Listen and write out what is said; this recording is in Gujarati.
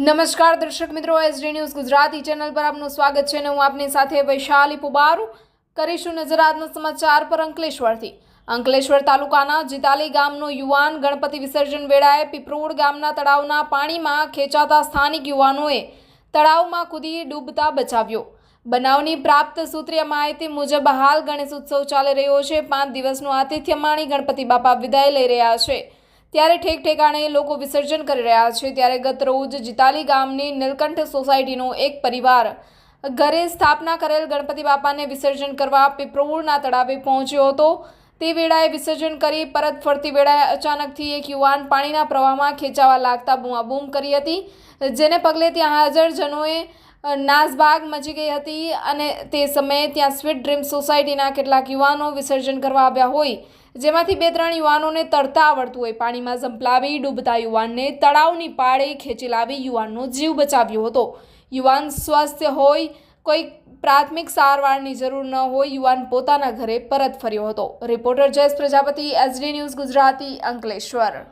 નમસ્કાર દર્શક મિત્રો એસડી ન્યૂઝ ગુજરાતી ચેનલ પર આપનું સ્વાગત છે અને હું આપની સાથે વૈશાલી પુબારુ કરીશું નજર આજના સમાચાર પર અંકલેશ્વરથી. અંકલેશ્વર તાલુકાના જીતાલી ગામનો યુવાન ગણપતિ વિસર્જન વેળાએ પીપરોડ ગામના તળાવના પાણીમાં ખેંચાતા સ્થાનિક યુવાનોએ તળાવમાં કૂદી ડૂબતા બચાવ્યો. બનાવની પ્રાપ્ત સૂત્રીય માહિતી મુજબ હાલ ગણેશ ઉત્સવ ચાલી રહ્યો છે. પાંચ દિવસનું આતિથ્ય માણી ગણપતિ બાપા વિદાય લઈ રહ્યા છે. ત્યારે ઠેક ઠેકાણે લોકો વિસર્જન કરી રહ્યા છે. ત્યારે ગત રોજ જીતાલી ગામની નીલકંઠ સોસાયટીનો એક પરિવાર ઘરે સ્થાપના કરેલ ગણપતિ બાપાને વિસર્જન કરવા પીપરોળના તળાવે પહોંચ્યો હતો. તે વેળાએ વિસર્જન કરી પરત ફરતી વેળાએ અચાનકથી એક યુવાન પાણીના પ્રવાહમાં ખેંચાવા લાગતા બૂમાબૂમ કરી હતી, જેને પગલે ત્યાં હાજર જનોએ નાસભાગ મચી ગઈ હતી અને તે સમયે ત્યાં સ્વીટ ડ્રીમ સોસાયટીના કેટલાક યુવાનો વિસર્જન કરવા આવ્યા હોય, જેમાંથી બે ત્રણ યુવાનોને તરતા આવડતું હોય. પાણીમાં ઝંપલાવી ડૂબતા યુવાનને તળાવની પાળે ખેંચી લાવી યુવાનનો જીવ બચાવ્યો હતો. યુવાન સ્વસ્થ હોય, કોઈ પ્રાથમિક સારવારની જરૂર ન હોય, યુવાન પોતાના ઘરે પરત ફર્યો હતો. Reporter Jayesh Prajapati, SD news Gujarati Ankleshwar.